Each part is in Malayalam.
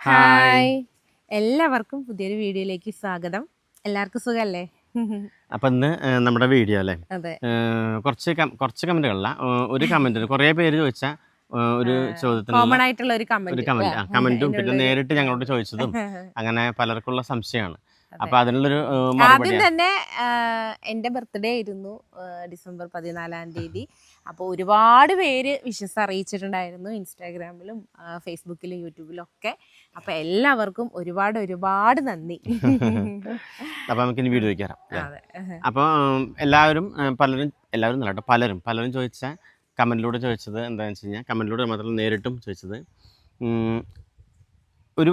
ഹായ്. എല്ലാവർക്കും പുതിയൊരു വീഡിയോയിലേക്ക് സ്വാഗതം. എല്ലാവർക്കും സുഖമല്ലേ അപ്പൊ ഇന്ന് നമ്മുടെ വീഡിയോ അല്ലേ? കുറച്ച് കുറച്ച് കമന്റുകളല്ല. ഒരു കമന്റ് കുറേ പേര് ചോദിച്ച ഒരു ചോദ്യത്തിന് കോമൺ ആയിട്ടുള്ള ഒരു കമന്റ്. കമന്റും. കമന്റും പിന്നെ നേരിട്ട് ഞങ്ങളോട് ചോദിച്ചതും അങ്ങനെ പലർക്കുള്ള സംശയമാണ്. അപ്പം അതിനുള്ളൊരു ആദ്യം തന്നെ എന്റെ എന്റെ ബർത്ത്ഡേ ആയിരുന്നു ഡിസംബർ പതിനാലാം തീയതി. അപ്പോൾ ഒരുപാട് പേര് വിഷസ് അറിയിച്ചിട്ടുണ്ടായിരുന്നു ഇൻസ്റ്റാഗ്രാമിലും ഫേസ്ബുക്കിലും യൂട്യൂബിലും ഒക്കെ. അപ്പൊ എല്ലാവർക്കും ഒരുപാട് ഒരുപാട് നന്ദി. അപ്പൊ നമുക്ക് ഇനി വീഡിയോ കയറാം അപ്പോൾ എല്ലാവരും പലരും എല്ലാവരും നല്ല പലരും പലരും ചോദിച്ച കമന്റിലൂടെ ചോദിച്ചത് എന്താണെന്ന് വെച്ച് കഴിഞ്ഞാൽ കമന്റിലൂടെ മാത്രമല്ല നേരിട്ടും ചോദിച്ചത് ഒരു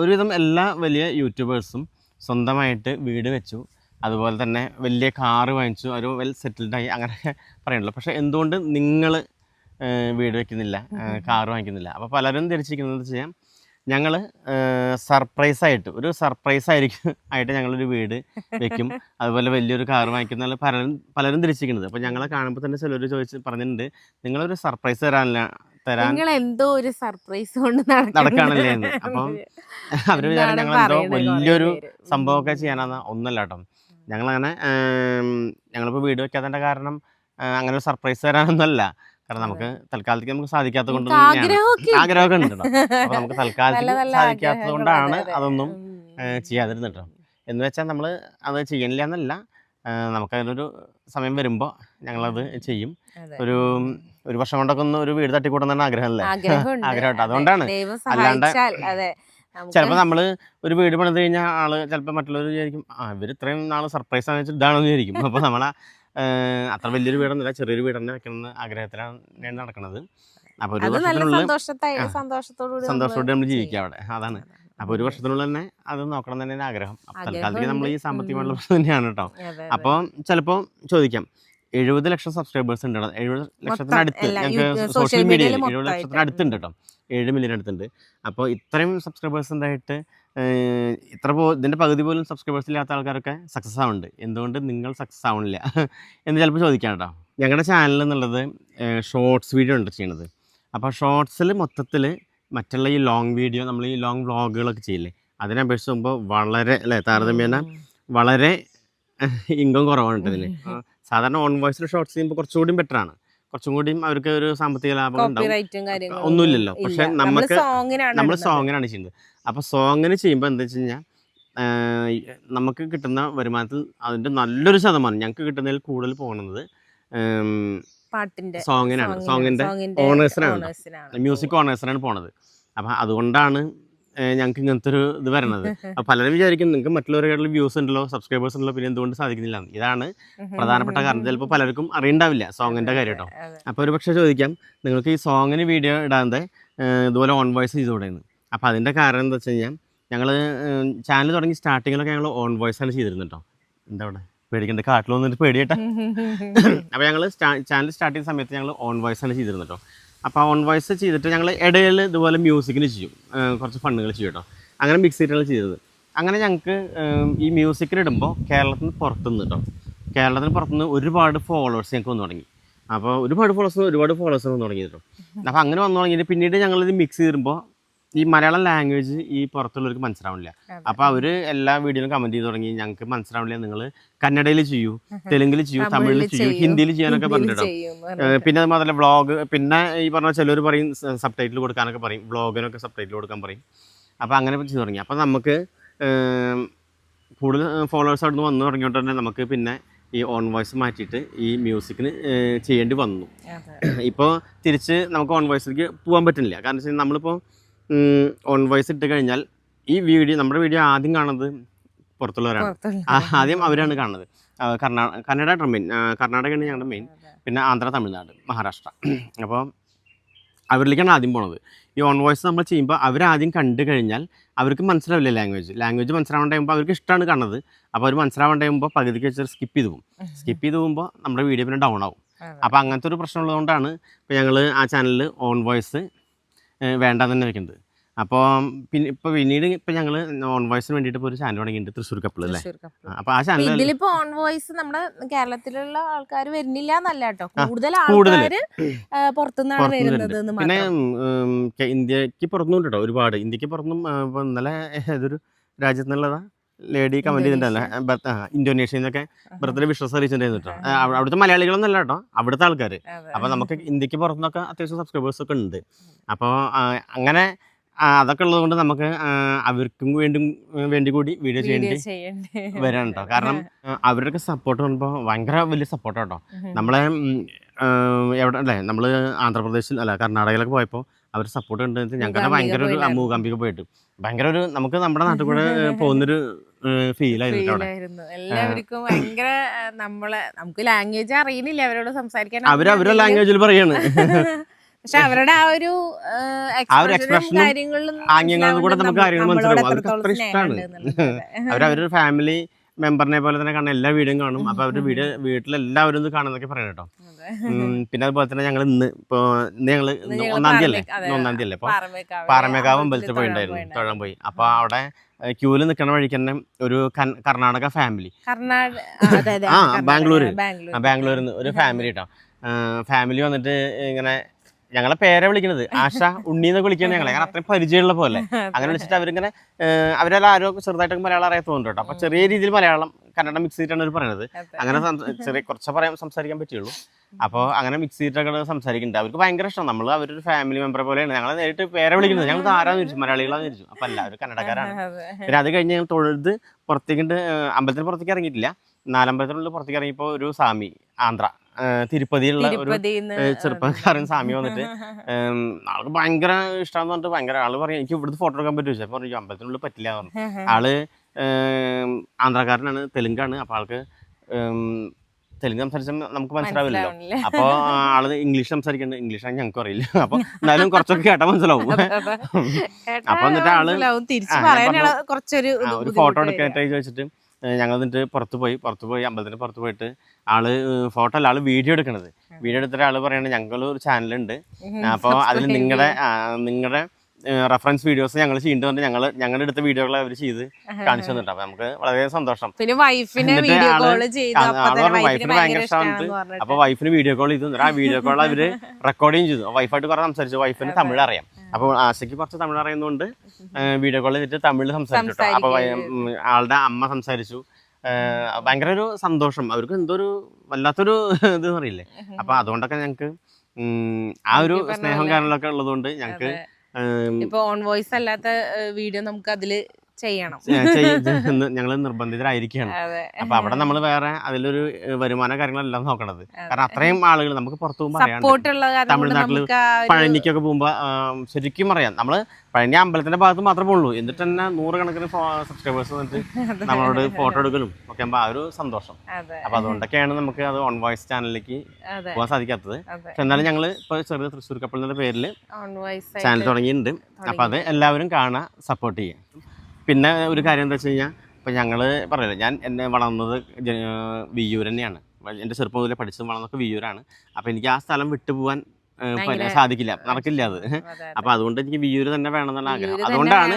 ഒരുവിധം എല്ലാ വലിയ യൂട്യൂബേഴ്സും സ്വന്തമായിട്ട് വീട് വെച്ചു. അതുപോലെ തന്നെ വലിയ കാറ് വാങ്ങിച്ചു. ഒരു വെൽ സെറ്റിൽഡായി അങ്ങനെ പറയുന്നുള്ളൂ. പക്ഷേ എന്തുകൊണ്ട് നിങ്ങൾ വീട് വെക്കുന്നില്ല? കാറ് വാങ്ങിക്കുന്നില്ല? അപ്പോൾ പലരും ധരിച്ചിരിക്കുന്നത് വെച്ച് കഴിഞ്ഞാൽ ഞങ്ങൾ സർപ്രൈസായിട്ട് ഒരു സർപ്രൈസ് ആയിരിക്കും ആയിട്ട് ഞങ്ങളൊരു വീട് വെക്കും. അതുപോലെ വലിയൊരു കാർ വാങ്ങിക്കുന്ന പലരും പലരും ധരിച്ചിരിക്കുന്നത്. അപ്പോൾ ഞങ്ങളെ കാണുമ്പോൾ തന്നെ ചിലർ ചോദിച്ച് പറഞ്ഞിട്ടുണ്ട് നിങ്ങളൊരു സർപ്രൈസ് തരാനില്ല തരാൻ നിങ്ങൾ എന്തോ ഒരു സർപ്രൈസ് കൊണ്ട് നടക്കാണല്ലേ എന്ന്. അപ്പം അവർ വിചാരം ഞങ്ങൾ എന്തോ വലിയൊരു. സംഭവമൊക്കെ ചെയ്യാനാണ്. ഒന്നല്ല കേട്ടോ. ഞങ്ങളങ്ങനെ ഞങ്ങളിപ്പോൾ വീട് വെക്കാത്തതിന്റെ കാരണം അങ്ങനെ ഒരു സർപ്രൈസ് തരാനൊന്നല്ല കാരണം നമുക്ക് തൽക്കാലത്തേക്ക് നമുക്ക് സാധിക്കാത്തത് കൊണ്ട് ആഗ്രഹമൊക്കെ ഉണ്ട്. അപ്പൊ നമുക്ക് തൽക്കാലത്തേക്ക് സാധിക്കാത്തത് കൊണ്ടാണ് അതൊന്നും കേട്ടോ. എന്ന് വെച്ചാൽ നമ്മൾ അത് ചെയ്യണില്ല എന്നല്ല. നമുക്കതിനൊരു സമയം വരുമ്പോൾ ഞങ്ങളത് ചെയ്യും. ഒരു ഒരു വർഷം കൊണ്ടൊക്കെ ഒന്ന് ഒരു വീട് തട്ടിക്കൂടുന്നതാണ് ആഗ്രഹമല്ലേ? ആഗ്രഹം അല്ലേ ആഗ്രഹം അതുകൊണ്ടാണ്. അല്ലാണ്ട് ചിലപ്പോ ചിലപ്പോൾ നമ്മൾ ഒരു വീട് പണിത് കഴിഞ്ഞാൽ ആൾ ചിലപ്പോൾ മറ്റുള്ളവർ വിചാരിക്കും ആ ഇവർ ഇത്രയും നാൾ സർപ്രൈസ് ആണെന്ന് വെച്ചാൽ ഇതാണെന്ന് വിചാരിക്കും. അപ്പോൾ നമ്മളാ അത്ര വലിയൊരു വീടൊന്നുമില്ല. ചെറിയൊരു വീട് തന്നെ വെക്കണമെന്ന് ആഗ്രഹത്തിലാണ് ഞാൻ നടക്കുന്നത് അപ്പോൾ ഒരു സന്തോഷത്തോടെ നമ്മൾ ജീവിക്കാം അവിടെ. അതാണ്. അപ്പോൾ ഒരു വർഷത്തിനുള്ളിൽ തന്നെ അത് നോക്കണം തന്നെ ആഗ്രഹം. തൽക്കാലത്തേക്ക് നമ്മൾ ഈ. സാമ്പത്തികമായിട്ടുള്ള. പ്രശ്നം തന്നെയാണ് കേട്ടോ അപ്പൊ ചിലപ്പോ അപ്പോൾ ചിലപ്പോൾ ചോദിക്കാം എഴുപത് ലക്ഷം സബ്സ്ക്രൈബേഴ്സ് ഉണ്ട് എഴുപത് ലക്ഷത്തിനടുത്ത് അടുത്ത് ഞങ്ങൾക്ക് സോഷ്യൽ മീഡിയയിൽ എഴുപത്. ലക്ഷത്തിനടുത്തുണ്ട് കേട്ടോ ഏഴ് മില്യൺ അടുത്തുണ്ട്. അപ്പോൾ ഇത്രയും സബ്സ്ക്രൈബേഴ്സ് ഉണ്ടായിട്ട് ഇത്ര പോ ഇതിന്റെ പകുതി പോലും സബ്സ്ക്രൈബേഴ്സ് ഇല്ലാത്ത ആൾക്കാരൊക്കെ സക്സസ് ആവുന്നുണ്ട്. എന്തുകൊണ്ട് നിങ്ങൾ സക്സസ് ആവണില്ല? എന്ന് ചിലപ്പോൾ ചോദിക്കാം കേട്ടോ ഞങ്ങളുടെ ചാനൽ എന്നുള്ളത് ഷോർട്സ് വീഡിയോ ഉണ്ട് ചെയ്യണത്. അപ്പോൾ ഷോർട്സിൽ മൊത്തത്തിൽ മറ്റുള്ള ഈ ലോങ് വീഡിയോ നമ്മൾ ഈ ലോങ് വ്ളോഗുകളൊക്കെ ചെയ്യില്ലേ? അതിനെ അപേക്ഷിച്ച് നോക്കുമ്പോൾ വളരെ അല്ലേ താരതമ്യേന വളരെ ഇൻകം കുറവാണ് ഇതിന് സാധാരണ ഓൺ വോയിസിൽ ഷോർട്സ് ചെയ്യുമ്പോൾ കുറച്ചുകൂടി ബെറ്റർ ആണ്. കുറച്ചും കൂടിയും അവർക്ക് ഒരു സാമ്പത്തിക ലാഭം ഉണ്ടാവും. ഒന്നുമില്ലല്ലോ. പക്ഷെ നമുക്ക് നമ്മൾ സോങ്ങിനാണ് ചെയ്യുന്നത്. അപ്പൊ സോങ്ങിന് ചെയ്യുമ്പോൾ എന്താ വെച്ച് കഴിഞ്ഞാൽ നമുക്ക് കിട്ടുന്ന വരുമാനത്തിൽ അതിന്റെ നല്ലൊരു ശതമാനം ഞങ്ങൾക്ക് കിട്ടുന്നതിൽ കൂടുതൽ പോകുന്നത് പാട്ടിന്റെ സോങ്ങിനാണ് സോങ്ങിന്റെ ഓണേഴ്സിനാണ്. മ്യൂസിക് ഓണേഴ്സിനാണ് പോണത്. അപ്പൊ അതുകൊണ്ടാണ് ഞങ്ങൾക്ക് ഇങ്ങനത്തെ ഒരു ഇത് വരണത്. അപ്പൊ പലരും വിചാരിക്കും നിങ്ങൾക്ക് മറ്റുള്ളവരുടെ വ്യൂസ് ഉണ്ടല്ലോ സബ്സ്ക്രൈബേഴ്സ് ഉണ്ടല്ലോ പിന്നെ എന്തുകൊണ്ട് സാധിക്കുന്നില്ല ഇതാണ് പ്രധാനപ്പെട്ട കാരണം. ചിലപ്പോൾ പലർക്കും അറിയണ്ടാവില്ല സോങ്ങിന്റെ കാര്യം കേട്ടോ. അപ്പോൾ ഒരു പക്ഷേ ചോദിക്കാം നിങ്ങൾക്ക് ഈ സോങ്ങിന് വീഡിയോ ഇടാതെ ഇതുപോലെ ഓൺ വോയിസ് ചെയ്തുകൂടെയെന്ന് അപ്പോൾ അതിന്റെ കാരണം എന്താ വെച്ച് കഴിഞ്ഞാൽ ഞങ്ങൾ ചാനൽ തുടങ്ങി സ്റ്റാർട്ടിങ്ങിലൊക്കെ ഞങ്ങൾ ഓൺ വോയിസ് ആണ് ചെയ്തിരുന്നത് കേട്ടോ. എന്താ അവിടെ? പേടിക്കണ്ട കാട്ടിൽ വന്നിട്ട് പേടിയട്ടെ. അപ്പോൾ ഞങ്ങൾ ചാനൽ സ്റ്റാർട്ട് ചെയ്യുന്ന സമയത്ത് ഞങ്ങൾ ഓൺ വോയിസ് ആണ് ചെയ്തിരുന്നത് കേട്ടോ അപ്പോൾ ഓൺ വോയിസ് ചെയ്തിട്ട് ഞങ്ങൾ ഇടയിൽ ഇതുപോലെ മ്യൂസിക്കിന് ചെയ്യും. കുറച്ച് ഫണ്ണുകൾ ചെയ്യും കേട്ടോ അങ്ങനെ മിക്സ് ചെയ്തിട്ടാണ് ചെയ്തത്. അങ്ങനെ ഞങ്ങൾക്ക് ഈ മ്യൂസിക്കിലിടുമ്പോൾ കേരളത്തിന് പുറത്തുനിന്ന് കേട്ടോ കേരളത്തിന് പുറത്തുനിന്ന് ഒരുപാട് ഫോളോവേഴ്സ് ഞങ്ങൾക്ക് വന്നു തുടങ്ങി. അപ്പോൾ ഒരുപാട് ഫോളോവേഴ്സ് ഒരുപാട് ഫോളോവേഴ്സ് വന്നു തുടങ്ങി കേട്ടോ അപ്പോൾ അങ്ങനെ വന്നു തുടങ്ങിയിട്ട് പിന്നീട് ഞങ്ങളിത് മിക്സ് ചെയ്തിരുമ്പോൾ ഈ മലയാളം ലാംഗ്വേജ് ഈ പുറത്തുള്ളവർക്ക് മനസ്സിലാവണില്ല. അപ്പൊ അവർ എല്ലാ വീഡിയോയിലും കമന്റ് ചെയ്ത് തുടങ്ങി ഞങ്ങൾക്ക് മനസ്സിലാവണില്ല നിങ്ങൾ കന്നഡയിൽ ചെയ്യൂ തെലുങ്കിൽ ചെയ്യൂ തമിഴിൽ ചെയ്യൂ ഹിന്ദിയിൽ ചെയ്യാനൊക്കെ പറഞ്ഞിട്ടോ ഏഹ് പിന്നെ അത് മാത്രമല്ല വ്ളോഗ് പിന്നെ ഈ പറഞ്ഞ ചിലർ പറയും സബ് ടൈറ്റിൽ കൊടുക്കാനൊക്കെ പറയും വ്ളോഗിനൊക്കെ സബ് ടൈറ്റിൽ കൊടുക്കാൻ പറയും. അപ്പൊ അങ്ങനെ ചെയ്തു തുടങ്ങി. അപ്പൊ നമുക്ക് കൂടുതൽ ഫോളോവേഴ്സ് അവിടെ നിന്ന് വന്നു തുടങ്ങിയോണ്ട് തന്നെ നമുക്ക് പിന്നെ ഈ ഓൺ വോയിസ് മാറ്റിയിട്ട് ഈ മ്യൂസിക്കിന് ചെയ്യേണ്ടി വന്നു. ഇപ്പോൾ തിരിച്ച് നമുക്ക് ഓൺ വോയിസിലേക്ക് പോകാൻ പറ്റുന്നില്ല. കാരണം വെച്ചാൽ നമ്മളിപ്പോൾ ഓൺ വോയിസ് ഇട്ട് കഴിഞ്ഞാൽ ഈ വീഡിയോ നമ്മുടെ വീഡിയോ ആദ്യം കാണുന്നത് പുറത്തുള്ളവരാണ്. ആദ്യം അവരാണ് കാണുന്നത്. കർണാടക കന്നഡ മെയിൻ കർണാടകയാണ് ഞങ്ങളുടെ മെയിൻ പിന്നെ ആന്ധ്ര തമിഴ്നാട് മഹാരാഷ്ട്ര. അപ്പോൾ അവരിലേക്കാണ് ആദ്യം പോണത്. ഈ ഓൺ വോയിസ് നമ്മൾ ചെയ്യുമ്പോൾ അവരാദ്യം കണ്ടു കഴിഞ്ഞാൽ അവർക്ക് മനസ്സിലാവില്ല ലാംഗ്വേജ് ലാംഗ്വേജ് മനസ്സിലാവേണ്ട കഴിയുമ്പോൾ അവർക്ക് ഇഷ്ടമാണ് കാണുന്നത്. അപ്പോൾ അവർ മനസ്സിലാവേണ്ട കഴിയുമ്പോൾ പകുതിക്ക് വെച്ചാൽ സ്കിപ്പ് ചെയ്ത് പോകും. സ്കിപ്പ് ചെയ്ത് പോകുമ്പോൾ നമ്മുടെ വീഡിയോ പിന്നെ ഡൗൺ ആവും. അപ്പോൾ അങ്ങനത്തെ ഒരു പ്രശ്നം ഉള്ളതുകൊണ്ടാണ് ഇപ്പോൾ ഞങ്ങൾ ആ ചാനലിൽ ഓൺ വോയിസ് വേണ്ടാന്ന് തന്നെ വെക്കുന്നത്. അപ്പോൾ പിന്നെ ഇപ്പൊ പിന്നീട് ഇപ്പൊ ഞങ്ങൾ ഓൺ വോയിസിന് വേണ്ടിയിട്ട് ഒരു ചാനൽ തുടങ്ങിയിട്ടുണ്ട് തൃശ്ശൂർ കപ്പിൾ അല്ലേ അപ്പൊ ആ ചാനൽ ഇതിലിപ്പോ ഓൺ വോയിസ് നമ്മുടെ കേരളത്തിലുള്ള ആൾക്കാർ വരുന്നില്ല എന്നല്ല കേട്ടോ കൂടുതൽ പുറത്തുനിന്നാണ് വരുന്നത് പിന്നെ ഇന്ത്യയ്ക്ക് പുറത്തുനിന്ന് കേട്ടോ ഒരുപാട്. ഇന്ത്യയ്ക്ക് പുറത്തും ഇന്നലെ ഏതൊരു രാജ്യത്ത് നിന്നുള്ളതാ ലേഡി കമന്റ് ചെയ്തിട്ടുണ്ടല്ലേ. ഇന്തോനേഷ്യയിൽ നിന്നൊക്കെ ബർത്ത്ഡേ വിശ്വാസം അറിയിച്ചിട്ടുണ്ടായിരുന്നു കേട്ടോ അവിടുത്തെ മലയാളികളൊന്നും അല്ല കേട്ടോ. അവിടുത്തെ ആൾക്കാർ അപ്പൊ നമുക്ക് ഇന്ത്യയ്ക്ക് പുറത്തുനിന്നൊക്കെ അത്യാവശ്യം സബ്സ്ക്രൈബേഴ്സ് ഒക്കെ ഉണ്ട്. അപ്പോൾ അങ്ങനെ അതൊക്കെ ഉള്ളതുകൊണ്ട് നമുക്ക് അവർക്കും വേണ്ടി വേണ്ടി കൂടി വീഡിയോ ചെയ്യേണ്ടി വരാൻ കേട്ടോ കാരണം അവരുടെയൊക്കെ സപ്പോർട്ട് പറയുമ്പോൾ ഭയങ്കര വലിയ സപ്പോർട്ട് കേട്ടോ നമ്മളെ എവിടെ അല്ലേ നമ്മൾ ആന്ധ്രാപ്രദേശിൽ അല്ല കർണാടകയിലൊക്കെ പോയപ്പോൾ അവർ സപ്പോർട്ട് ഉണ്ട് ഞങ്ങൾ മൂകാംബിക ഭയങ്കര ഒരു? മൂകാംബിക പോയിട്ട്. ഭയങ്കര ഒരു നമുക്ക് നമ്മുടെ നാട്ടിൽ കൂടെ പോകുന്നൊരു എല്ലാവർക്കും ഭയങ്കര നമ്മളെ നമുക്ക് ലാംഗ്വേജ് അറിയുന്നില്ല അവരോട് സംസാരിക്കാൻ. അവർ അവരുടെ ലാംഗ്വേജിൽ പറയാണ്. പക്ഷെ അവരുടെ ആ ഒരു ആ ഒരു ഉം കാര്യങ്ങളിലും കൂടെ നമുക്ക് കാര്യങ്ങൾ മനസ്സിലാവും. അവർക്ക് അത്ര ഫാമിലി മെമ്പറിനെ പോലെ തന്നെ കാണുന്ന എല്ലാ വീടും കാണും. അപ്പൊ അവരുടെ വീട് വീട്ടിലെല്ലാവരും ഇത് കാണുന്നൊക്കെ പറയണം കേട്ടോ. പിന്നെ അതുപോലെ തന്നെ ഞങ്ങൾ ഇന്ന് ഇപ്പൊ ഇന്ന് ഞങ്ങൾ ഒന്നാം തീയതി അല്ലേ? ഒന്നാം തീയതി അല്ലേ അപ്പൊ പാറമേക്കാവ് അമ്പലത്തിൽ പോയിണ്ടായിരുന്നു തൊഴാൻ പോയി. അപ്പൊ അവിടെ ക്യൂൽ നിൽക്കണ വഴിക്ക് തന്നെ ഒരു കർണാടക ഫാമിലി ആ, ബാംഗ്ലൂര്. ബാംഗ്ലൂരിൽ നിന്ന് ഒരു ഫാമിലി കേട്ടോ ഫാമിലി വന്നിട്ട് ഇങ്ങനെ ഞങ്ങളെ പേരെ വിളിക്കുന്നത്. ആശ ഉണ്ണി എന്നൊക്കെ വിളിക്കുന്നത് ഞങ്ങളെ. കാരണം അത്രയും പരിചയമുള്ള പോലെ. അങ്ങനെ വിളിച്ചിട്ട് അവരിങ്ങനെ അവരെല്ലാം ആരോ ചെറുതായിട്ട് മലയാളം അറിയാൻ തോന്നുന്നു കേട്ടോ. അപ്പോൾ ചെറിയ രീതിയിൽ മലയാളം കന്നഡ മിക്സ് ചെയ്തിട്ടാണ് അവർ പറയുന്നത് അങ്ങനെ ചെറിയ കുറച്ച് പറയാൻ സംസാരിക്കാൻ പറ്റുള്ളൂ. അപ്പോൾ അങ്ങനെ മിക്സ് ചെയ്തിട്ടൊക്കെ സംസാരിക്കുന്നുണ്ട്. അവർക്ക് ഭയങ്കര ഇഷ്ടം നമ്മൾ അവരൊരു ഫാമിലി മെമ്പർ പോലെയാണ്. ഞങ്ങൾ നേരിട്ട് പേരെ വിളിക്കുന്നത്. ഞങ്ങൾ ആരാന്ന് ചോദിച്ചു മലയാളികളാന്ന് ചോദിച്ചു അപ്പൊ അല്ല അവർ കന്നഡക്കാരാണ് പിന്നെ അത് കഴിഞ്ഞ് ഞങ്ങൾ തൊഴുത് പുറത്തേക്ക് അമ്പലത്തിന് പുറത്തേക്ക് ഇറങ്ങിയിട്ടില്ല. നാലമ്പലത്തിനുള്ളിൽ പുറത്തേക്ക് ഇറങ്ങിയപ്പോൾ ഒരു സ്വാമി ആന്ധ്ര. തിരുപ്പതിയിലുള്ള ഒരു ചെറുപ്പക്കാരൻ സ്വാമി വന്നിട്ട്. ആൾക്ക് ഭയങ്കര ഇഷ്ടമാന്ന് പറഞ്ഞിട്ട് ഭയങ്കര ആൾ പറയും എനിക്ക് ഇവിടുത്തെ ഫോട്ടോ എടുക്കാൻ പറ്റുമോ? ചോദിച്ചു പറഞ്ഞു അമ്പലത്തിനുള്ളിൽ പറ്റില്ല പറഞ്ഞു. ആൾ ആന്ധ്രാക്കാരനാണ് തെലുങ്കാണ്. അപ്പോൾ ആൾക്ക് തെലുങ്ക് സംസാരിച്ചാൽ നമുക്ക് മനസ്സിലാവില്ലല്ലോ. അപ്പൊ അപ്പോൾ ആൾ ഇംഗ്ലീഷ് സംസാരിക്കുന്നുണ്ട് ഇംഗ്ലീഷ് ആണെങ്കിൽ ഞങ്ങൾക്ക് അറിയില്ല. അപ്പൊ എന്നാലും കുറച്ചൊക്കെ കേട്ടാൽ മനസ്സിലാവും. കേട്ടാ അപ്പൊ എന്നിട്ട് ആൾ പറഞ്ഞു, ഒരു ഫോട്ടോ എടുക്കാനായിട്ട് ചോദിച്ചിട്ട് ഞങ്ങൾ എന്നിട്ട് പുറത്ത് പോയി പുറത്ത് പോയി അമ്പലത്തിന് പുറത്ത് പോയിട്ട് ആൾ ഫോട്ടോ അല്ല ആൾ വീഡിയോ എടുക്കണത്. വീഡിയോ എടുത്തിട്ട് ആൾ പറയണത് ഞങ്ങൾ ഒരു ചാനലുണ്ട് അപ്പൊ അപ്പോൾ അതിൽ നിങ്ങളുടെ നിങ്ങളുടെ റെഫറൻസ് വീഡിയോസ് ഞങ്ങൾ ചെയ്യുന്നുണ്ട് ഞങ്ങൾ ഞങ്ങളുടെ അടുത്ത വീഡിയോകൾ അവർ ചെയ്ത് കാണിച്ചു തന്നിട്ട്. അപ്പൊ നമുക്ക് വളരെ സന്തോഷം. പിന്നെ വൈഫിനെ ഭയങ്കര ഇഷ്ടമാണ് അപ്പൊ വൈഫിന് വീഡിയോ കോൾ ചെയ്തു. ആ വീഡിയോ കോൾ അവർ റെക്കോർഡിങ് ചെയ്തു. വൈഫായിട്ട് കുറെ സംസാരിച്ചു. വൈഫിന് തമിഴ് അറിയാം. അപ്പോൾ ആശയ്ക്ക് കുറച്ച് തമിഴ് അറിയുന്നതുകൊണ്ട് വീഡിയോ കോൾ ചെയ്തിട്ട് തമിഴിൽ സംസാരിച്ചു കേട്ടോ. അപ്പോൾ ഉം, ആളുടെ അമ്മ സംസാരിച്ചു. ഭയങ്കര ഒരു സന്തോഷം. അവർക്ക് എന്തോ ഒരു വല്ലാത്തൊരു ഇത് അറിയില്ലേ? അപ്പൊ അതുകൊണ്ടൊക്കെ ഞങ്ങൾക്ക് ആ ഒരു സ്നേഹം. കാര്യങ്ങളൊക്കെ ഉള്ളതുകൊണ്ട് ഞങ്ങൾക്ക് ഇപ്പൊ ഓൺ വോയിസ് അല്ലാത്ത വീഡിയോ നമുക്ക് അതിൽ ചെയ്യണം. ഞങ്ങൾ നിർബന്ധിതരായിരിക്കുകയാണ് അപ്പൊ അവിടെ നമ്മൾ വേറെ അതിലൊരു വരുമാന കാര്യങ്ങളെല്ലാം നോക്കണത്. കാരണം അത്രയും ആളുകൾ നമുക്ക് പുറത്തു പോകുമ്പോൾ തമിഴ്നാട്ടിൽ പഴനിക്കൊക്കെ പോകുമ്പോ ശരിക്കും അറിയാം നമ്മൾ പഴനി അമ്പലത്തിന്റെ ഭാഗത്ത് മാത്രമേ ഉള്ളൂ എന്നിട്ട് തന്നെ നൂറുകണക്കിന് സബ്സ്ക്രൈബേഴ്സ് വന്നിട്ട് നമ്മളോട് ഫോട്ടോ എടുക്കലും ഒക്കെ ആകുമ്പോൾ ആ ഒരു സന്തോഷം. അപ്പൊ അതുകൊണ്ടൊക്കെയാണ് നമുക്ക് അത് ഓൺ വോയിസ് ചാനലിലേക്ക് പോകാൻ സാധിക്കാത്തത്. എന്നാലും ഞങ്ങൾ ഇപ്പൊ ചെറിയ തൃശ്ശൂർ കപ്പിളിന്റെ പേരിൽ ഓൺ വോയിസ് ചാനൽ തുടങ്ങിയിട്ടുണ്ട്. അപ്പൊ അത് എല്ലാവരും കാണാൻ സപ്പോർട്ട് ചെയ്യുക. പിന്നെ ഒരു കാര്യം എന്താ വെച്ച് കഴിഞ്ഞാൽ ഇപ്പം ഞങ്ങൾ പറയില്ല ഞാൻ എന്നെ വളർന്നത് വിയൂർ വിയ്യൂർ തന്നെയാണ്. എന്റെ ചെറുപ്പം മുതലേ പഠിച്ചത് വളർന്നൊക്കെ വിയ്യൂരാണ്. അപ്പം എനിക്ക് ആ സ്ഥലം വിട്ടുപോകാൻ സാധിക്കില്ല നടക്കില്ല അത്. അപ്പൊ അതുകൊണ്ട് എനിക്ക് വിയൂര് തന്നെ വേണമെന്നുള്ള ആഗ്രഹം. അതുകൊണ്ടാണ്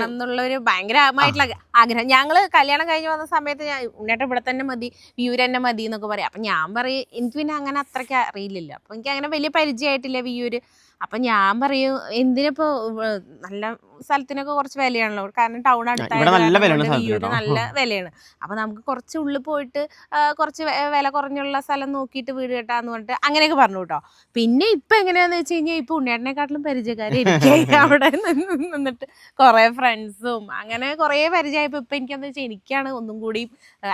ഒരു ഭയങ്കരമായിട്ടുള്ള ആഗ്രഹം. ഞങ്ങൾ കല്യാണം കഴിഞ്ഞ് വന്ന സമയത്ത് ഞാൻ ഉണ്ണേട്ട ഇവിടെ തന്നെ മതി വിയൂര് തന്നെ മതി എന്നൊക്കെ പറയാം. അപ്പൊ ഞാൻ പറയും എനിക്ക് പിന്നെ അങ്ങനെ അത്രയ്ക്ക് അറിയില്ലല്ലോ. അപ്പൊ എനിക്ക് അങ്ങനെ വലിയ പരിചയമായിട്ടില്ല വിയൂര് അപ്പൊ ഞാൻ പറയും എന്തിനിപ്പോ നല്ല സ്ഥലത്തിനൊക്കെ കുറച്ച് വിലയാണല്ലോ. കാരണം ടൗൺ ഇവിടെ നല്ല വിലയാണ് അടുത്തായത് നല്ല വിലയാണ്. അപ്പൊ നമുക്ക് കുറച്ച് ഉള്ളിൽ പോയിട്ട് കുറച്ച് വില കുറഞ്ഞുള്ള സ്ഥലം നോക്കിയിട്ട് വീട് കെട്ടാന്ന് പറഞ്ഞിട്ട് അങ്ങനെയൊക്കെ പറഞ്ഞു കേട്ടോ പിന്നെ ഇപ്പൊ എങ്ങനെയാന്ന് വെച്ച് കഴിഞ്ഞാൽ ഇപ്പൊ ഉണ്ണിയേട്ടനെക്കാട്ടിലും പരിചയക്കാരെ എനിക്ക് അവിടെ നിന്ന് നിന്നിട്ട് കുറെ ഫ്രണ്ട്സും അങ്ങനെ കുറെ പരിചയമായപ്പോ ഇപ്പൊ എനിക്കെന്ന് വെച്ചാൽ എനിക്കാണ് ഒന്നും കൂടി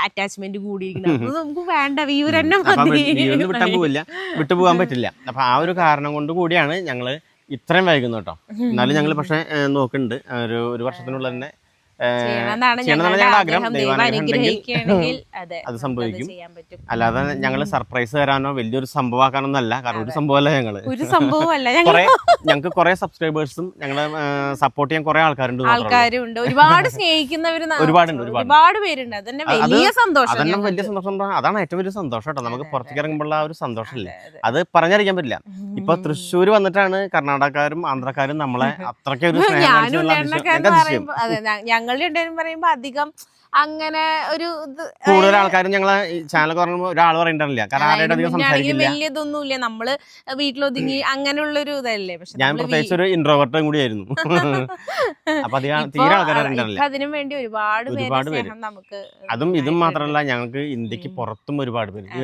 അറ്റാച്ച്മെന്റ് കൂടിയിരിക്കുന്നത്. അത് നമുക്ക് വേണ്ട അപ്പം മതി വിയ്യൂരിൽ വിട്ടു പോകാൻ പറ്റില്ല. അപ്പോൾ ആ ഒരു കാരണം കൊണ്ട് കൂടിയാണ് ഞങ്ങൾ ഇത്രയും വൈകുന്നു കേട്ടോ. എന്നാലും ഞങ്ങൾ പക്ഷേ നോക്കുന്നുണ്ട്. ഒരു ഒരു വർഷത്തിനുള്ളിൽ തന്നെ ചെയ്യണമെന്നാണ് ആഗ്രഹം. അതെ സംഭവിക്കും. അല്ലാതെ ഞങ്ങൾ സർപ്രൈസ് തരാനോ വലിയൊരു സംഭവമാക്കാനൊന്നും അല്ല കാരണം ഒരു സംഭവമല്ല ഞങ്ങൾ. ഒരു സംഭവമല്ല ഞങ്ങൾ ഞങ്ങൾക്ക് കുറെ സബ്സ്ക്രൈബേഴ്സും ഞങ്ങളെ സപ്പോർട്ട് ചെയ്യാൻ കുറെ ആൾക്കാരുണ്ട്. ആൾക്കാരുണ്ട്. ഒരുപാട് സ്നേഹിക്കുന്നവര് ഒരുപാടുണ്ട്, ഒരുപാട്. പേരുണ്ട്. അതന്നെ അത് വലിയ സന്തോഷം അതന്നെ. വലിയ സന്തോഷം അതാണ് ഏറ്റവും വലിയ സന്തോഷം കേട്ടോ. നമുക്ക് പുറത്തേക്ക് ഇറങ്ങുമ്പോൾ ആ ഒരു സന്തോഷമില്ലേ അതെ, അത്. പറഞ്ഞറിയിക്കാൻ പറ്റില്ല. ഇപ്പൊ തൃശ്ശൂർ വന്നിട്ടാണ് കർണാടകക്കാരും ആന്ധ്രക്കാരും നമ്മളെ അത്രക്കൊരു സ്നേഹം ഞങ്ങളുടെ ഉണ്ടെന്ന് പറയുമ്പോ അധികം അങ്ങനെ ഒരു കൂടുതൽ ആൾക്കാരും ഞങ്ങളെ ചാനൽ പറയുമ്പോൾ ഒരാൾ പറയണ്ടല്ല വലിയ ഇതൊന്നുമില്ല നമ്മൾ വീട്ടിലൊതുങ്ങി അങ്ങനെയുള്ള ഒരു ഇതല്ലേ. പക്ഷെ ഞാൻ പ്രത്യേകിച്ച് ഒരു ഇൻട്രോവേർട്ടും കൂടിയായിരുന്നു അപ്പൊ തീരെ അതിനു വേണ്ടി ഒരുപാട് ഒരുപാട് പേര്. നമുക്ക് അതും ഇതും. മാത്രമല്ല ഞങ്ങൾക്ക് ഇന്ത്യയ്ക്ക്. പുറത്തും ഒരുപാട് പേര്. ഈ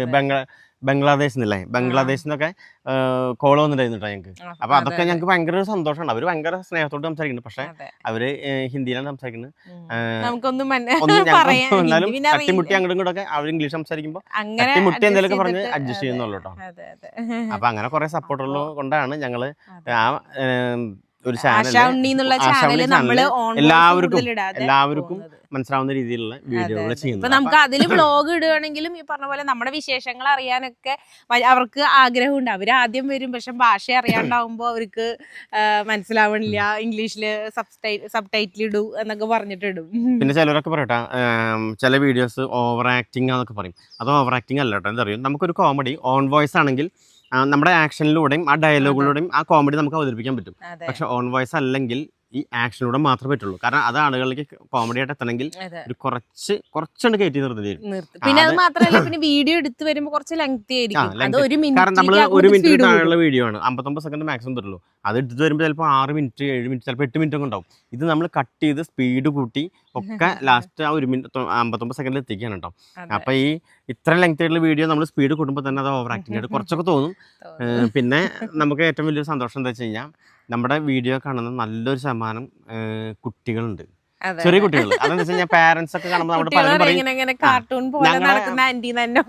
അതെ. ബംഗ്ലാ ബംഗ്ലാദേശിൽ നിന്നൊക്കെ കോൾ വന്നിട്ടായിരുന്നു കേട്ടോ ഞങ്ങൾക്ക് അപ്പൊ അതൊക്കെ ഞങ്ങൾക്ക് ഭയങ്കര ഒരു സന്തോഷമാണ് അവർ ഭയങ്കര സ്നേഹത്തോട് സംസാരിക്കുന്നു പക്ഷെ അവർ ഹിന്ദിയിലാണ് സംസാരിക്കുന്നത് മുട്ടി നമുക്കൊന്നും എന്നാലും തട്ടിമുട്ടി. അങ്ങോട്ടും ഇങ്ങോട്ടൊക്കെ അവർ ഇംഗ്ലീഷ് സംസാരിക്കുമ്പോൾ മുട്ടി തട്ടിമുട്ടി എന്തെങ്കിലും പറഞ്ഞ് അഡ്ജസ്റ്റ് ചെയ്യുന്നുള്ളൂ കേട്ടോ അപ്പൊ അങ്ങനെ കുറെ സപ്പോർട്ടുള്ളത് കൊണ്ടാണ് ഞങ്ങൾ ആ ഒരു ചാനൽ എല്ലാവർക്കും- എല്ലാവർക്കും. മനസ്സിലാവുന്ന രീതിയിലുള്ള വീഡിയോകൾ ചെയ്യുന്നത്. നമുക്ക് അതിൽ വ്ലോഗ് ഇടുകയാണെങ്കിലും ഈ പറഞ്ഞ പോലെ നമ്മുടെ വിശേഷങ്ങൾ അറിയാനൊക്കെ അവർക്ക് ആഗ്രഹമുണ്ട്. അവർ ആദ്യം വരും പക്ഷെ ഭാഷ അറിയാണ്ടാവുമ്പോ അവർക്ക് മനസ്സിലാവണില്ല. ഇംഗ്ലീഷിൽ സബ് ടൈറ്റിൽ ഇടൂ എന്നൊക്കെ പറഞ്ഞിട്ടിടും. പിന്നെ ചിലരൊക്കെ പറയട്ടെ ചില വീഡിയോസ് ഓവർ ആക്ടിങ് എന്നൊക്കെ പറയും. അത് ഓവർ ആക്ടിങ് അല്ല കേട്ടോ. എന്താ അറിയും? നമുക്കൊരു കോമഡി ഓൺ വോയിസ് ആണെങ്കിൽ നമ്മുടെ ആക്ഷനിലൂടെയും ആ ഡയലോഗിലൂടെയും ആ കോമഡി നമുക്ക് അവതരിപ്പിക്കാൻ പറ്റും. പക്ഷെ ഓൺ വോയിസ് അല്ലെങ്കിൽ ഈ ആക്ഷനിലൂടെ മാത്രമേ പറ്റുള്ളൂ. കാരണം അത് ആളുകളിലേക്ക് കോമഡി ആയിട്ട് എത്തണമെങ്കിൽ ഒരു കുറച്ച് കുറച്ചുണ്ട് കയറ്റി നിർത്തേണ്ടി വരും നിർത്തി. പിന്നെ അത് മാത്രമല്ല പിന്നെ വീഡിയോ എടുത്ത് വരുമ്പോൾ കുറച്ച് ലെങ്തി ആയിരിക്കും. കാരണം നമ്മൾ ഒരു മിനിറ്റ് താഴെയുള്ള വീഡിയോ ആണ്. അമ്പത്തൊമ്പത് സെക്കൻഡ് മാക്സിമം തരുള്ളൂ. അത് എടുത്ത് വരുമ്പോൾ ചിലപ്പോൾ ആറ് മിനിറ്റ് ഏഴ് മിനിറ്റ് ചിലപ്പോൾ എട്ട് മിനിറ്റ് ഒക്കെ ഉണ്ടാവും. ഇത് നമ്മൾ കട്ട് ചെയ്ത് സ്പീഡ് കൂട്ടി ഒക്കെ ലാസ്റ്റ് ആ ഒരു മിനിറ്റ് അമ്പത്തൊമ്പത് സെക്കൻഡിൽ എത്തിക്കുകയാണ് കേട്ടോ. അപ്പൊ ഈ ഇത്ര ലെങ്ത് ആയിട്ടുള്ള വീഡിയോ നമ്മൾ സ്പീഡ് കൂട്ടുമ്പോൾ തന്നെ അത് ഓവർ ആക്ടിങ് ആയിട്ട് കുറച്ചൊക്കെ തോന്നും. പിന്നെ നമുക്ക് ഏറ്റവും വലിയൊരു സന്തോഷം എന്താ വെച്ച് കഴിഞ്ഞാൽ നമ്മുടെ വീഡിയോ കാണുന്ന നല്ലൊരു ശതമാനം കുട്ടികളുണ്ട്. ചെറിയ കുട്ടികൾ അതെന്താ വെച്ച് കഴിഞ്ഞാൽ പാരന്റ്സ് ഒക്കെ കാണുമ്പോൾ നമ്മുടെ പലരും പറയും കാർട്ടൂൺ പോലെ നടക്കുന്ന ആന്റി തന്നെ.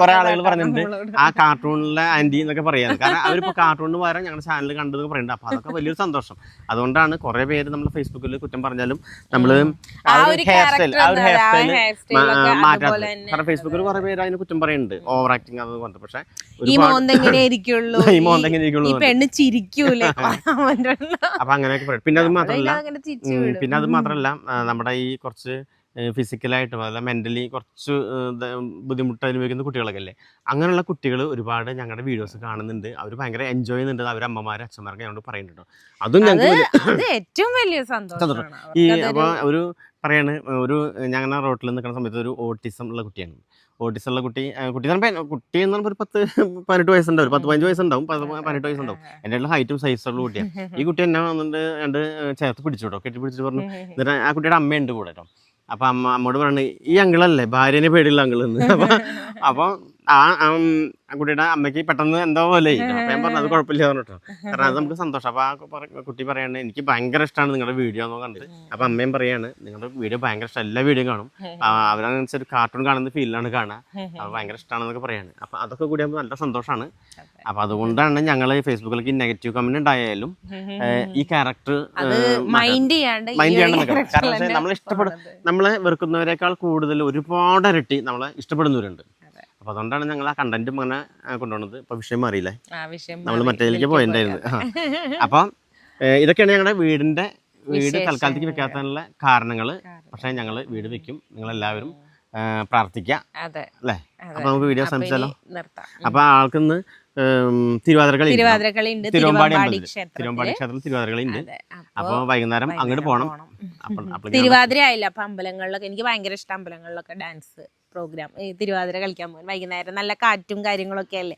കുറെ ആളുകൾ പറഞ്ഞിട്ടുണ്ട് ആ കാർട്ടൂണിലെ ആന്റി എന്നൊക്കെ പറയാൻ കാരണം അവരിപ്പോ കാർട്ടൂണിന് പകരം ഞങ്ങളുടെ ചാനൽ കണ്ടത് പറയുന്നുണ്ട് അപ്പൊ അതൊക്കെ വലിയൊരു സന്തോഷം. അതുകൊണ്ടാണ് കുറെ പേര് നമ്മൾ ഫേസ്ബുക്കിൽ കുറ്റം പറഞ്ഞാലും നമ്മൾ ആ ഒരു ഹെയർ സ്റ്റൈൽ ആ ഒരു ഹെയർ സ്റ്റൈൽ hair style ഒക്കെ മാറ്റാത്ത അതുപോലെ തന്നെ. കാരണം ഫേസ്ബുക്കിൽ കുറെ പേര് അതിന് കുറ്റം പറയുന്നുണ്ട് ഓവർ ആക്ടിങ് അത് പറഞ്ഞിട്ട് പക്ഷെ ഈ ഇരിക്കുള്ളൂ ഈ മോന്ത ഇരിക്കുള്ളൂ പെണ്ണ് ചിരിക്കൂലേ? അപ്പൊ അങ്ങനെയൊക്കെ പറയും. പിന്നെ അത് മാത്രമല്ല തിരിച്ചു പിന്നെ അത് മാത്രമല്ല നമ്മുടെ ഈ കുറച്ച് ഫിസിക്കലായിട്ടും അല്ല മെന്റലി കുറച്ച് ബുദ്ധിമുട്ട് അനുഭവിക്കുന്ന കുട്ടികളൊക്കെ അല്ലേ? അങ്ങനെയുള്ള കുട്ടികൾ ഒരുപാട് ഞങ്ങളുടെ വീഡിയോസ് കാണുന്നുണ്ട്. അവർ ഭയങ്കര എൻജോയ് ചെയ്യുന്നുണ്ട് അവർ അമ്മമാരും അച്ഛന്മാരൊക്കെ ഞങ്ങളോട് പറയുന്നുണ്ട് അതും ഞങ്ങൾ ഞങ്ങൾക്ക് ഏറ്റവും വലിയ സന്തോഷമാണ് ഈ അപ്പോൾ ഒരു പറയാണ് ഒരു ഞങ്ങളുടെ റോട്ടിൽ നിൽക്കുന്ന സമയത്ത് ഒരു ഓട്ടിസം ഉള്ള കുട്ടിയാണ്. ഓട്ടിസം ഉള്ള കുട്ടി കുട്ടി എന്ന് പറയുമ്പോൾ കുട്ടി എന്ന് പറയുമ്പോൾ ഒരു പത്ത് പതിനെട്ട് വയസ്സുണ്ടാവും. പത്ത് പതിനഞ്ച് വയസ്സുണ്ടാവും. പത്ത് പതിനെട്ട് വയസ്സുണ്ടാവും. എന്റെ ഉള്ള ഹൈറ്റും സൈസുള്ള കുട്ടിയാണ് ഈ കുട്ടി എന്നെ വന്നിട്ട് രണ്ട് ചേർത്ത് പിടിച്ചു കേട്ടോ. കെട്ടി പിടിച്ചിട്ട് പറഞ്ഞു എന്നിട്ട് ആ കുട്ടിയുടെ അമ്മയുണ്ട് കൂടെ കേട്ടോ. അപ്പൊ അമ്മ അമ്മോട് പറഞ്ഞു ഈ അങ്കിളല്ലേ? ഭാര്യനെ പേടിയുള്ള അങ്കിൾ എന്ന്. അപ്പൊ അപ്പൊ ആ കുട്ടിയുടെ അമ്മയ്ക്ക് പെട്ടെന്ന് എന്തോ പോലെ അപ്പൊ ഞാൻ പറഞ്ഞു അത് കുഴപ്പമില്ല പറഞ്ഞിട്ടോ. കാരണം അത് നമുക്ക് സന്തോഷം. അപ്പൊ ആ കുട്ടി പറയാണ് എനിക്ക് ഭയങ്കര ഇഷ്ടമാണ് നിങ്ങളുടെ വീഡിയോ എന്ന് കണ്ടിട്ട് അപ്പൊ അമ്മയും പറയാണ് നിങ്ങളുടെ വീഡിയോ ഭയങ്കര ഇഷ്ടം എല്ലാ വീഡിയോ കാണും. അവരനുസരിച്ച് കാർട്ടൂൺ കാണുന്ന ഫീലിലാണ് കാണുക അപ്പൊ ഭയങ്കര ഇഷ്ടമാണെന്നൊക്കെ പറയാണ്. അപ്പൊ അതൊക്കെ കൂടി നല്ല സന്തോഷമാണ് അപ്പൊ അതുകൊണ്ടാണ് ഞങ്ങൾ ഫേസ്ബുക്കിലേക്ക് നെഗറ്റീവ് കമന്റ് ഉണ്ടായാലും ഈ ക്യാരക്ടർ മൈൻഡ് ചെയ്യാണ്ട് കാരണം നമ്മൾ ഇഷ്ടപ്പെടും നമ്മളെ വെറുക്കുന്നവരെക്കാൾ കൂടുതൽ ഒരുപാട് ഇരട്ടി നമ്മളെ ഇഷ്ടപ്പെടുന്നവരുണ്ട്. അപ്പൊ അതുകൊണ്ടാണ് ഞങ്ങൾ ആ കണ്ടന്റും അങ്ങനെ കൊണ്ടുപോകുന്നത് ഇപ്പൊ വിഷയം മാറിയില്ലേ? നമ്മൾ മാറി. മറ്റേതിലേക്ക് പോയിട്ടുണ്ടായിരുന്നു പോയി. അപ്പം ഇതൊക്കെയാണ് ഞങ്ങളുടെ വീടിന്റെ വീട് തൽക്കാലത്തേക്ക് വെക്കാത്തതിനുള്ള കാരണങ്ങൾ പക്ഷേ ഞങ്ങൾ വീട് വെക്കും. നിങ്ങൾ എല്ലാവരും പ്രാർത്ഥിക്കുക അതെ. അല്ലേ? അപ്പൊ നമുക്ക് വീഡിയോ സംസാരിച്ചാലോ അപ്പൊ ആൾക്കിന്ന് തിരുവാതിര തിരുവാതിരക്കളി തിരുവമ്പാടി തിരുവമ്പാടി ക്ഷേത്രത്തിൽ തിരുവാതിരക്കളി ഉണ്ട് അപ്പൊ വൈകുന്നേരം അങ്ങോട്ട് പോകണം തിരുവാതിര ആയില്ല? അപ്പൊ അമ്പലങ്ങളിലൊക്കെ എനിക്ക് ഭയങ്കര ഇഷ്ടം അമ്പലങ്ങളിലൊക്കെ ഡാൻസ്. പ്രോഗ്രാം തിരുവാതിര കളിക്കാൻ പോകാൻ വൈകുന്നേരം നല്ല കാറ്റും കാര്യങ്ങളൊക്കെ അല്ലേ?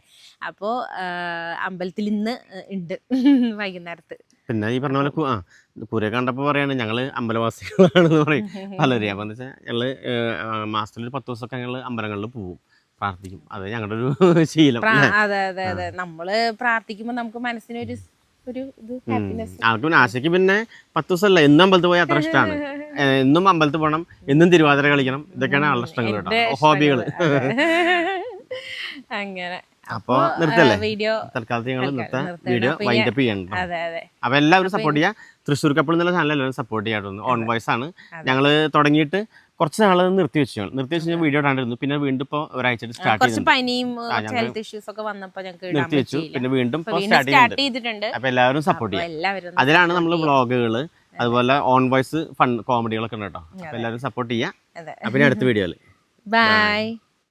അപ്പോൾ അമ്പലത്തിൽ ഇന്ന് ഉണ്ട് വൈകുന്നേരത്ത്. പിന്നെ ഈ പറഞ്ഞ പോലെ ആ കുരെ കണ്ടപ്പോൾ പറയാണ് ഞങ്ങൾ അമ്പലവാസികളാണെന്ന് പറയും. പലരും അപ്പം എന്താ വെച്ചാൽ ഞങ്ങൾ മാസത്തിൽ ഒരു പത്ത് ദിവസമൊക്കെ ഞങ്ങൾ അമ്പലങ്ങളിൽ പോകും പ്രാർത്ഥിക്കും. അത് ഞങ്ങളുടെ ഒരു ശീലം അതെ അതെ അതെ. നമ്മൾ പ്രാർത്ഥിക്കുമ്പോ നമുക്ക് മനസ്സിനൊരു ഒരു ഇത് ഹാപ്പിനെസ് ആശയ്ക്ക് പിന്നെ പത്ത് ദിവസമല്ല? എന്നും അമ്പലത്തിൽ പോയി അത്ര ഇഷ്ടമാണ് എന്നും അമ്പലത്തിൽ പോകണം എന്നും തിരുവാതിര കളിക്കണം. ഇതൊക്കെയാണ് ആളുടെ ഇഷ്ടങ്ങൾ കേട്ടോ. ഹോബികൾ അങ്ങനെ. അപ്പൊ നിർത്തല്ലേ? വീഡിയോ തൽക്കാലത്ത് ഞങ്ങൾ നിർത്താൻ വീഡിയോ വൈൻഡപ്പ് ചെയ്യണം അപ്പൊ എല്ലാവരും സപ്പോർട്ട് ചെയ്യുക തൃശ്ശൂർ കപ്പിൾ എന്നുള്ള ചാനൽ എല്ലാവരും സപ്പോർട്ട് ചെയ്യാറുണ്ട് ഓൺ വോയിസ് ആണ്. ഞങ്ങൾ തുടങ്ങിയിട്ട് കുറച്ച് നാൾ നിർത്തി വെച്ചു. നിർത്തി വെച്ച് ഞാൻ വീഡിയോ ഇടാണ്ടിരുന്നു പിന്നെ വീണ്ടും ഇപ്പോൾ ഒരാഴ്ച സ്റ്റാർട്ട് കുറച്ച് പനിയും ഹെൽത്ത് ഇഷ്യൂസ് ഒക്കെ വന്നപ്പോൾ ഞങ്ങൾക്ക് നിർത്തി വെച്ചു. പിന്നെ വീണ്ടും സ്റ്റാർട്ട് ചെയ്തിട്ടുണ്ട്. അപ്പോൾ എല്ലാവരും സപ്പോർട്ട് ചെയ്യും. അതിലാണ് നമ്മൾ വ്ളോഗുകൾ അതുപോലെ ഓൺ വോയിസ് ഫൺ കോമഡികളൊക്കെ ഉണ്ട് കേട്ടോ. എല്ലാവരും സപ്പോർട്ട് ചെയ്യാം. അപ്പൊ അപ്പം അടുത്ത വീഡിയോയിൽ ബൈ